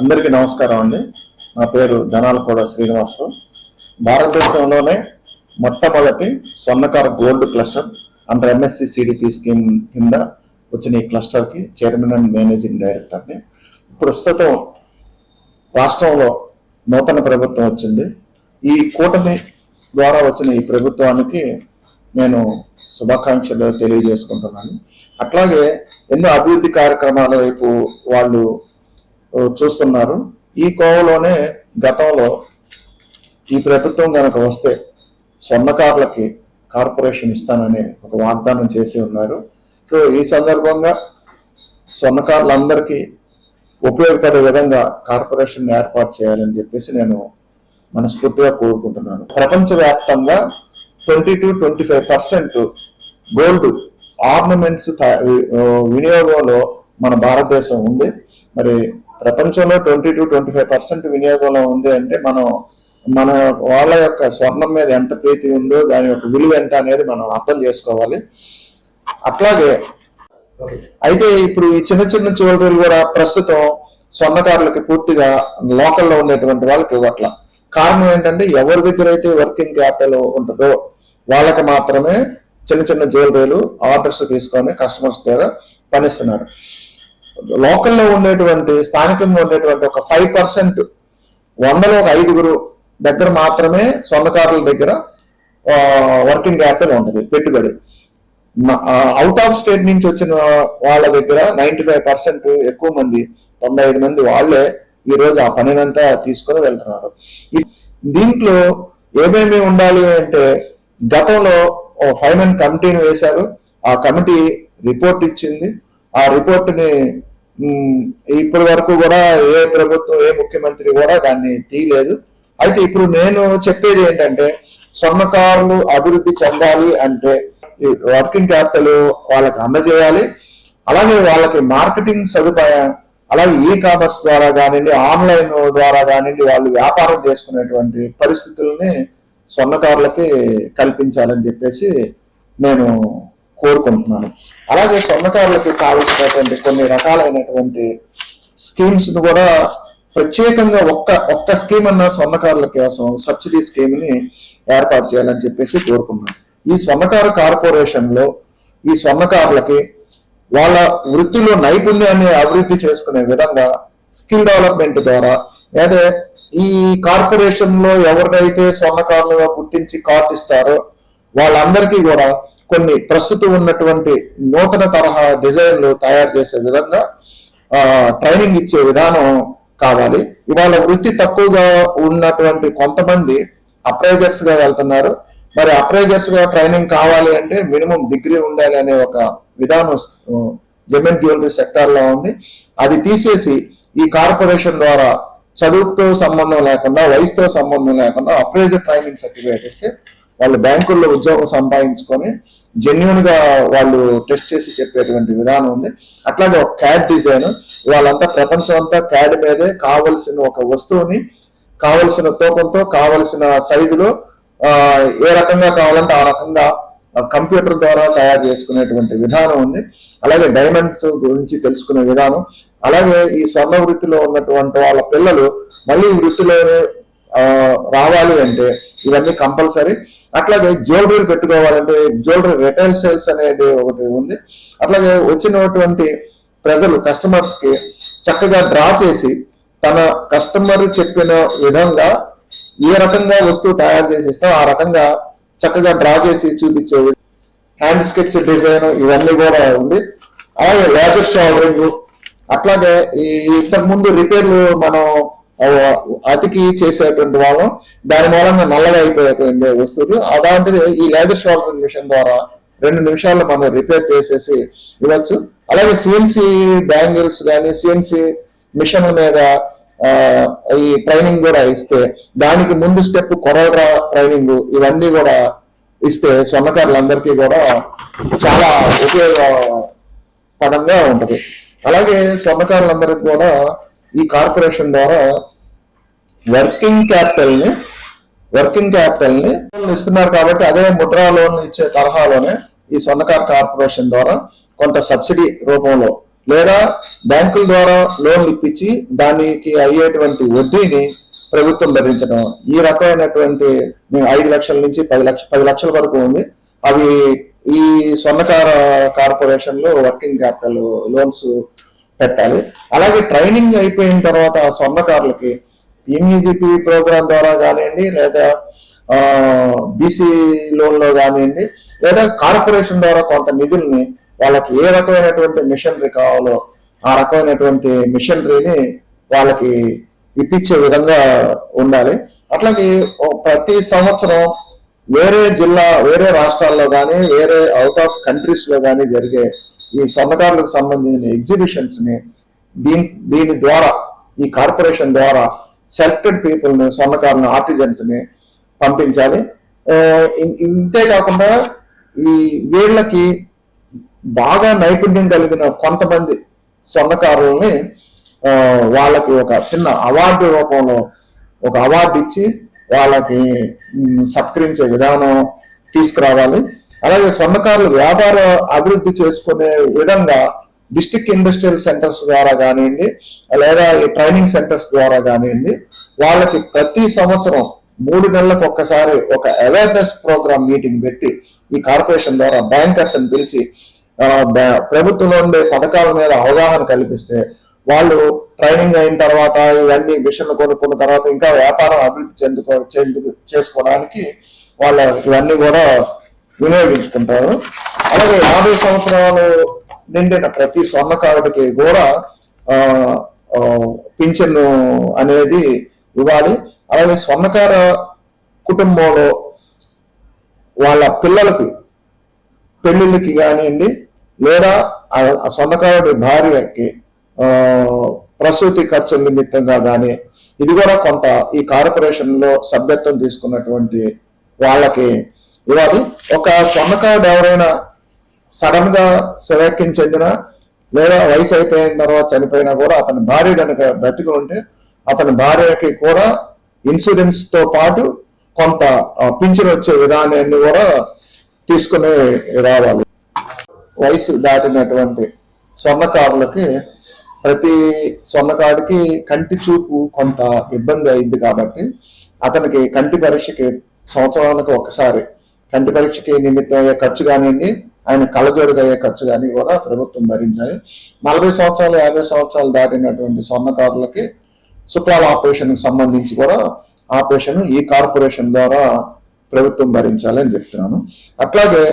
అందరికీ నమస్కారం అండి. నా పేరు ధనాలకోడ శ్రీనివాసరావు. భారతదేశంలోనే మొట్టమొదటి స్వర్ణకార gold cluster under MSC CDP scheme కింద వచ్చిన ఈ క్లస్టర్కి చైర్మన్ అండ్ మేనేజింగ్ డైరెక్టర్ని ప్రస్తుతం రాష్ట్రంలో నూతన ప్రభుత్వం వచ్చింది. ఈ కూటమి ద్వారా వచ్చిన ఈ ప్రభుత్వానికి నేను శుభాకాంక్షలు తెలియజేసుకుంటున్నాను. అట్లాగే ఎన్నో అభివృద్ధి కార్యక్రమాల వైపు వాళ్ళు చూస్తున్నారు. ఈ కోవలోనే గతంలో ఈ ప్రభుత్వం కనుక వస్తే స్వర్ణకారులకి కార్పొరేషన్ ఇస్తానని ఒక వాగ్దానం చేసి ఉన్నారు. సో ఈ సందర్భంగా స్వర్ణకారులందరికీ ఉపయోగపడే విధంగా కార్పొరేషన్ ఏర్పాటు చేయాలని చెప్పేసి నేను మనస్ఫూర్తిగా కోరుకుంటున్నాను. ప్రపంచవ్యాప్తంగా twenty two twenty five percent gold ornaments వినియోగంలో మన భారతదేశం ఉంది. మరి ప్రపంచంలో twenty two twenty five percent వినియోగంలో ఉంది అంటే మనం మన వాళ్ళ యొక్క స్వర్ణం మీద ఎంత ప్రీతి ఉందో దాని యొక్క విలువ ఎంత అనేది మనం అర్థం చేసుకోవాలి. అట్లాగే అయితే ఇప్పుడు ఈ చిన్న చిన్న జ్యువెలరీలు కూడా ప్రస్తుతం స్వర్ణకారులకి పూర్తిగా లోకల్లో ఉండేటువంటి వాళ్ళకి ఇవ్వట్ల. కారణం ఏంటంటే ఎవరి దగ్గర అయితే వర్కింగ్ క్యాపిటల్ ఉంటుందో వాళ్ళకి మాత్రమే చిన్న చిన్న జ్యువెలరీలు ఆర్డర్స్ తీసుకొని కస్టమర్స్ దగ్గర పనిస్తున్నారు. లోకల్లో ఉండేటువంటి స్థానికంగా ఉండేటువంటి ఒక ఫైవ్ పర్సెంట్ వందలో ఒక ఐదుగురు దగ్గర మాత్రమే సొంతకారుల దగ్గర వర్కింగ్ క్యాపిటల్ ఉంటుంది పెట్టుబడి. అవుట్ ఆఫ్ స్టేట్ నుంచి వచ్చిన వాళ్ళ దగ్గర నైంటీ ఫైవ్ పర్సెంట్ ఎక్కువ మంది తొంభై ఐదు మంది వాళ్ళే ఈ రోజు ఆ పనినంతా తీసుకొని వెళ్తున్నారు. దీంట్లో ఏమేమి ఉండాలి అంటే గతంలో ఫైవ్ మెన్ కమిటీని వేశారు. ఆ కమిటీ రిపోర్ట్ ఇచ్చింది. ఆ రిపోర్ట్ని ఇప్పటి వరకు కూడా ఏ ప్రభుత్వం ఏ ముఖ్యమంత్రి కూడా దాన్ని తీయలేదు. అయితే ఇప్పుడు నేను చెప్పేది ఏంటంటే స్వర్ణకారులు అభివృద్ధి చెందాలి అంటే ఈ వర్కింగ్ క్యాపిటల్ వాళ్ళకి అందజేయాలి. అలాగే వాళ్ళకి మార్కెటింగ్ సదుపాయం అలాగే ఈ కామర్స్ ద్వారా కానివ్వండి ఆన్లైన్ ద్వారా కానివ్వండి వాళ్ళు వ్యాపారం చేసుకునేటువంటి పరిస్థితుల్ని స్వర్ణకారులకి కల్పించాలని చెప్పేసి నేను కోరుకుంటున్నాను. అలాగే స్వర్ణకారులకి కావలసినటువంటి కొన్ని రకాలైనటువంటి స్కీమ్స్ను కూడా ప్రత్యేకంగా ఒక్క ఒక్క స్కీమ్ అన్న స్వర్ణకారుల కోసం సబ్సిడీ స్కీమ్ని ఏర్పాటు చేయాలని చెప్పేసి కోరుకున్నాను ఈ స్వర్ణకార కార్పొరేషన్లో ఈ స్వర్ణకారులకి వాళ్ళ వృత్తిలో నైపుణ్యాన్ని అభివృద్ధి చేసుకునే విధంగా స్కిల్ డెవలప్మెంట్ ద్వారా లేదా ఈ కార్పొరేషన్లో ఎవరినైతే స్వర్ణకారులుగా గుర్తించి కార్డు ఇస్తారో వాళ్ళందరికీ కూడా కొన్ని ప్రస్తుతం ఉన్నటువంటి నూతన తరహా డిజైన్లు తయారు చేసే విధంగా ట్రైనింగ్ ఇచ్చే విధానం కావాలి. ఇవాళ వృత్తి తక్కువగా ఉన్నటువంటి కొంతమంది అప్రైజర్స్గా వెళ్తున్నారు. మరి అప్రైజర్స్గా ట్రైనింగ్ కావాలి అంటే మినిమం డిగ్రీ ఉండాలి అనే ఒక విధానం జమెన్ జ్యువెలరీ సెక్టార్లో ఉంది. అది తీసేసి ఈ కార్పొరేషన్ ద్వారా చదువుతో సంబంధం లేకుండా వయసుతో సంబంధం లేకుండా అప్రైజర్ ట్రైనింగ్ సర్టిఫికేట్ ఇస్తే వాళ్ళు బ్యాంకుల్లో ఉద్యోగం సంపాదించుకొని జెన్యున్గా వాళ్ళు టెస్ట్ చేసి చెప్పేటువంటి విధానం ఉంది. అట్లాగే ఒక క్యాడ్ డిజైన్ వాళ్ళంతా ప్రపంచం అంతా క్యాడ్ మీదే కావలసిన ఒక వస్తువుని కావలసిన తూకంతో కావలసిన సైజులో ఆ, ఏ రకంగా కావాలంటే ఆ రకంగా కంప్యూటర్ ద్వారా తయారు చేసుకునేటువంటి విధానం ఉంది. అలాగే డైమండ్స్ గురించి తెలుసుకునే విధానం. అలాగే ఈ స్వర్ణ వృత్తిలో ఉన్నటువంటి వాళ్ళ పిల్లలు మళ్ళీ వృత్తిలోనే రావాలి అంటే ఇవన్నీ కంపల్సరీ. అట్లాగే జ్యువెలరీ పెట్టుకోవాలంటే జ్యువెలరీ రిటైల్ సేల్స్ అనేది ఒకటి ఉంది. అట్లాగే వచ్చినటువంటి ప్రజలు కస్టమర్స్కి చక్కగా డ్రా చేసి తన కస్టమర్ చెప్పిన విధంగా ఏ రకంగా వస్తువు తయారు చేసి ఆ రకంగా చక్కగా డ్రా చేసి చూపించే హ్యాండ్ స్కెచ్ డిజైన్ ఇవన్నీ కూడా ఉంది. అలాగే లేజర్ షావరింగ్ అట్లాగే ఈ ఇంతకు ముందు రిపేర్లు మనం అతికి చేసేటువంటి వాళ్ళం. దాని మూలంగా నల్లగా అయిపోయేటువంటి వస్తువులు. అలాంటిది ఈ లేదర్ షాడరింగ్ మిషన్ ద్వారా రెండు నిమిషాల్లో మనం రిపేర్ చేసేసి ఇవ్వచ్చు. అలాగే సిఎన్సి బ్యాంగిల్స్ కానీ సిఎన్సి మిషన్ మీద ఈ ట్రైనింగ్ కూడా ఇస్తే దానికి ముందు స్టెప్ కొరవరా ట్రైనింగ్ ఇవన్నీ కూడా ఇస్తే స్వర్ణకారులందరికీ కూడా చాలా ఉపయోగపడంగా ఉంటది. అలాగే స్వర్ణకారులందరికీ కూడా ఈ కార్పొరేషన్ ద్వారా వర్కింగ్ క్యాపిటల్ని వర్కింగ్ క్యాపిటల్ని ఇస్తున్నారు కాబట్టి అదే ముద్రా లోన్ ఇచ్చే తరహాలోనే ఈ స్వర్ణకార్ కార్పొరేషన్ ద్వారా కొంత సబ్సిడీ రూపంలో లేదా బ్యాంకుల ద్వారా లోన్లు ఇప్పించి దానికి అయ్యేటువంటి వడ్డీని ప్రభుత్వం భరించడం. ఈ రకమైనటువంటి ఐదు లక్షల నుంచి పది లక్ష పది లక్షల వరకు ఉంది. అవి ఈ స్వర్ణకార కార్పొరేషన్లో వర్కింగ్ క్యాపిటల్ లోన్స్ పెట్టాలి. అలాగే ట్రైనింగ్ అయిపోయిన తర్వాత ఆ స్వర్ణకారులకి ఎంఈజీపీ ప్రోగ్రాం ద్వారా కానివ్వండి లేదా బీసీ లోన్లో కానివ్వండి లేదా కార్పొరేషన్ ద్వారా కొంత నిధుల్ని వాళ్ళకి ఏ రకమైనటువంటి మిషనరీ కావాలో ఆ రకమైనటువంటి మిషనరీని వాళ్ళకి ఇప్పించే విధంగా ఉండాలి. అట్లాగే ప్రతి సంవత్సరం వేరే జిల్లా వేరే రాష్ట్రాల్లో కానీ వేరే అవుట్ ఆఫ్ కంట్రీస్లో కానీ జరిగే ఈ స్వర్ణకారులకు సంబంధించిన ఎగ్జిబిషన్స్ని దీని దీని ద్వారా ఈ కార్పొరేషన్ ద్వారా సెలెక్టెడ్ పీపుల్ని స్వర్ణకారుని ఆర్టిజన్స్ని పంపించాలి. ఇంతేకాకుండా ఇంతే కాకుండా ఈ వీళ్ళకి బాగా నైపుణ్యం కలిగిన కొంతమంది స్వర్ణకారుల్ని వాళ్ళకి ఒక చిన్న అవార్డు రూపంలో ఒక అవార్డు ఇచ్చి వాళ్ళకి సత్కరించే విధానం తీసుకురావాలి. అలాగే స్వర్ణకారులు వ్యాపార అభివృద్ధి చేసుకునే విధంగా డిస్టిక్ ఇండస్ట్రియల్ సెంటర్స్ ద్వారా కానివ్వండి లేదా ఈ ట్రైనింగ్ సెంటర్స్ ద్వారా కానివ్వండి వాళ్ళకి ప్రతి సంవత్సరం మూడు నెలలకు ఒక్కసారి ఒక అవేర్నెస్ ప్రోగ్రామ్ మీటింగ్ పెట్టి ఈ కార్పొరేషన్ ద్వారా బ్యాంకర్స్ అని పిలిచి ప్రభుత్వంలో ఉండే పథకాల మీద అవగాహన కల్పిస్తే వాళ్ళు ట్రైనింగ్ అయిన తర్వాత ఇవన్నీ మిషన్లు కొనుక్కున్న తర్వాత ఇంకా వ్యాపారం అభివృద్ధి చెందుకో చెందు చేసుకోవడానికి వాళ్ళ ఇవన్నీ కూడా వినియోగించుకుంటారు. అలాగే యాభై సంవత్సరాలు నిండిన ప్రతి స్వర్ణకారుడికి కూడా పింఛను అనేది ఇవ్వాలి. అలాగే స్వర్ణకార కుటుంబంలో వాళ్ళ పిల్లలకి పెళ్ళిళ్ళకి కానివ్వండి లేదా ఆ స్వర్ణకారుడి భార్యకి ప్రసూతి ఖర్చుల నిమిత్తంగా కానీ ఇది కూడా కొంత ఈ కార్పొరేషన్లో సభ్యత్వం తీసుకున్నటువంటి వాళ్ళకి ఇవ్వాలి. ఒక స్వర్ణకారుడు ఎవరైనా సడన్గా శివైక్యం చెందిన లేదా వయసు అయిపోయిన తర్వాత చనిపోయినా కూడా అతని భార్య కనుక బ్రతికి ఉంటే అతని భార్యకి కూడా ఇన్సూరెన్స్తో పాటు కొంత పింఛన్ వచ్చే విధానాన్ని కూడా తీసుకుని రావాలి. వయసు దాటినటువంటి స్వర్ణకారులకి ప్రతి స్వర్ణకారుడికి కంటి చూపు కొంత ఇబ్బంది అయింది కాబట్టి అతనికి కంటి పరీక్షకి సంవత్సరానికి ఒకసారి కంటి పరీక్షకి నిమిత్తం అయ్యే ఖర్చు కానివ్వండి ఆయన కళ్ళజోడుగా అయ్యే ఖర్చు కానీ కూడా ప్రభుత్వం భరించాలి. నలభై సంవత్సరాలు యాభై సంవత్సరాలు దాటినటువంటి స్వర్ణకారులకి శుక్లాల ఆపరేషన్కి సంబంధించి కూడా ఆపరేషన్ ఈ కార్పొరేషన్ ద్వారా ప్రభుత్వం భరించాలని చెప్తున్నాను. అట్లాగే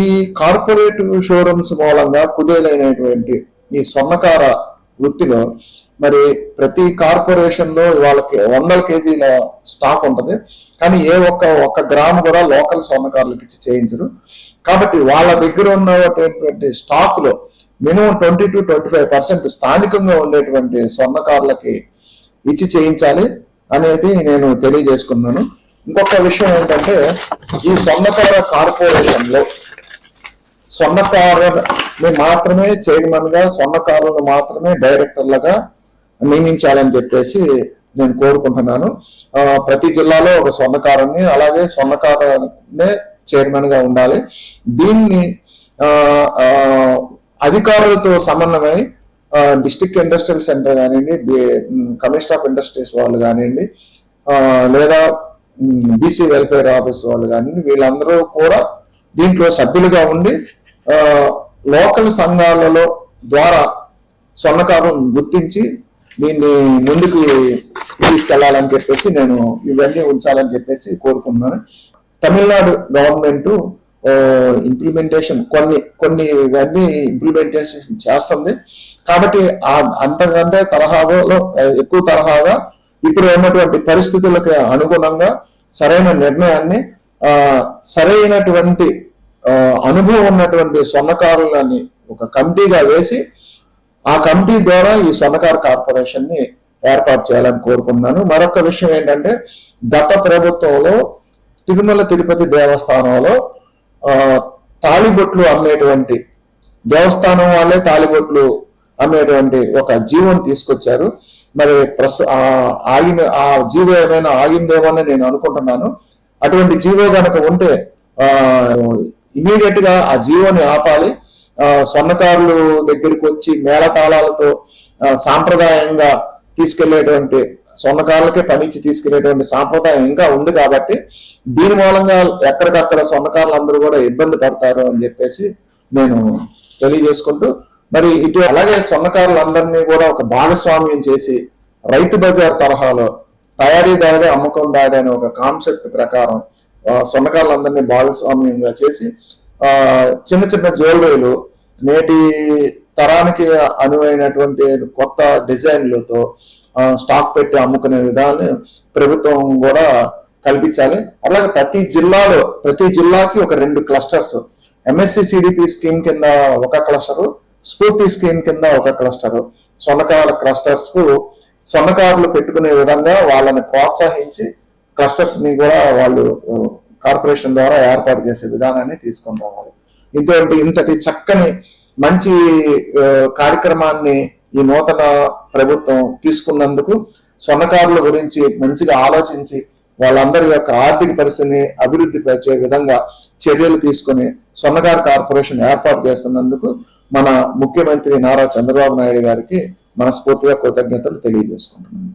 ఈ కార్పొరేట్ షోరూమ్స్ మూలంగా కుదేలైనటువంటి ఈ స్వర్ణకార వృత్తిలో మరి ప్రతి కార్పొరేషన్లో వాళ్ళకి వందల కేజీల స్టాక్ ఉంటుంది. కానీ ఏ ఒక్క ఒక్క గ్రామ్ కూడా లోకల్ స్వర్ణకారులకు ఇచ్చి చేయించరు. కాబట్టి వాళ్ళ దగ్గర ఉన్నటువంటి స్టాక్లో minimum twenty two twenty five percent స్థానికంగా ఉండేటువంటి స్వర్ణకారులకి ఇచ్చి చేయించాలి అనేది నేను తెలియజేసుకున్నాను. ఇంకొక విషయం ఏంటంటే ఈ స్వర్ణకార కార్పొరేషన్లో స్వర్ణకారుని మాత్రమే చైర్మన్గా స్వర్ణకారులను మాత్రమే డైరెక్టర్లుగా నియమించాలని చెప్పేసి నేను కోరుకుంటున్నాను. ప్రతి జిల్లాలో ఒక స్వర్ణకారుని అలాగే స్వర్ణకారునే చైర్మన్గా ఉండాలి. దీన్ని అధికారులతో సమన్వయమై డిస్టిక్ ఇండస్ట్రియల్ సెంటర్ కానివ్వండి కమిషనర్ ఆఫ్ ఇండస్ట్రీస్ వాళ్ళు కానివ్వండి లేదా బీసీ వెల్ఫేర్ ఆఫీస్ వాళ్ళు కానివ్వండి వీళ్ళందరూ కూడా దీంట్లో సభ్యులుగా ఉండి లోకల్ సంఘాలలో ద్వారా స్వర్ణకారం గుర్తించి దీన్ని ముందుకు తీసుకెళ్ళాలని చెప్పేసి నేను ఇవన్నీ ఉంచాలని చెప్పేసి కోరుకుంటున్నాను. తమిళనాడు గవర్నమెంట్ ఇంప్లిమెంటేషన్ కొన్ని కొన్ని ఇవన్నీ ఇంప్లిమెంటేషన్ చేస్తుంది. కాబట్టి అంతకంటే తరహాలో ఎక్కువ తరహాగా ఇప్పుడు ఉన్నటువంటి పరిస్థితులకు అనుగుణంగా సరైన నిర్ణయాన్ని సరైనటువంటి అనుభవం ఉన్నటువంటి స్వర్ణకారులని ఒక కమిటీగా వేసి ఆ కమిటీ ద్వారా ఈ స్వర్ణకార కార్పొరేషన్ని ఏర్పాటు చేయాలని కోరుకున్నాను మరొక విషయం ఏంటంటే గత ప్రభుత్వంలో తిరుమల తిరుపతి దేవస్థానంలో తాళిబొట్లు అమ్మేటువంటి దేవస్థానం వాళ్ళే తాళిబొట్లు అమ్మేటువంటి ఒక జీవం తీసుకొచ్చారు. మరి ప్రస్తు ఆగిన ఆ జీవో ఏమైనా ఆగిందేమోని నేను అనుకుంటున్నాను. అటువంటి జీవో కనుక ఉంటే ఇమీడియట్గా ఆ జీవోని ఆపాలి. స్వర్ణకారులు దగ్గరికి వచ్చి మేళతాళాలతో సాంప్రదాయంగా తీసుకెళ్ళేటువంటి సొన్నకారులకే పనిచ్చి తీసుకునేటువంటి సాంప్రదాయం ఇంకా ఉంది కాబట్టి దీని మూలంగా ఎక్కడికక్కడ సొన్నకారులు అందరూ కూడా ఇబ్బంది పడతారు అని చెప్పేసి నేను తెలియజేసుకుంటూ మరి ఇటు అలాగే సొన్నకారులందరినీ కూడా ఒక భాగస్వామ్యం చేసి రైతు బజార్ తరహాలో తయారీదారుడే అమ్మకందారుడే అనే ఒక కాన్సెప్ట్ ప్రకారం సొన్నకారులందరినీ భాగస్వామ్యంగా చేసి ఆ చిన్న చిన్న జ్యువెలరీలు నేటి తరానికి అనువైనటువంటి కొత్త డిజైన్లతో స్టాక్ పెట్టి అమ్ముకునే విధాన్ని ప్రభుత్వం కూడా కల్పించాలి. అలాగే ప్రతి జిల్లాలో ప్రతి జిల్లాకి ఒక రెండు క్లస్టర్స్ ఎంఎస్సి సిడిపి స్కీమ్ కింద ఒక క్లస్టరు స్ఫూర్తి స్కీమ్ కింద ఒక క్లస్టర్ సొన్నకారుల క్లస్టర్స్కు సొన్నకారులు పెట్టుకునే విధంగా వాళ్ళని ప్రోత్సహించి క్లస్టర్స్ని కూడా వాళ్ళు కార్పొరేషన్ ద్వారా ఏర్పాటు చేసే విధానాన్ని తీసుకొని రావాలి ఇటువంటి ఇంతటి చక్కని మంచి కార్యక్రమాన్ని ఈ నూతన ప్రభుత్వం తీసుకున్నందుకు స్వర్ణకారుల గురించి మంచిగా ఆలోచించి వాళ్ళందరి యొక్క ఆర్థిక పరిస్థితిని అభివృద్ధి పరిచే విధంగా చర్యలు తీసుకొని స్వర్ణకారు కార్పొరేషన్ ఏర్పాటు చేస్తున్నందుకు మన ముఖ్యమంత్రి నారా చంద్రబాబు నాయుడు గారికి మనస్ఫూర్తిగా కృతజ్ఞతలు తెలియజేసుకుంటున్నాను.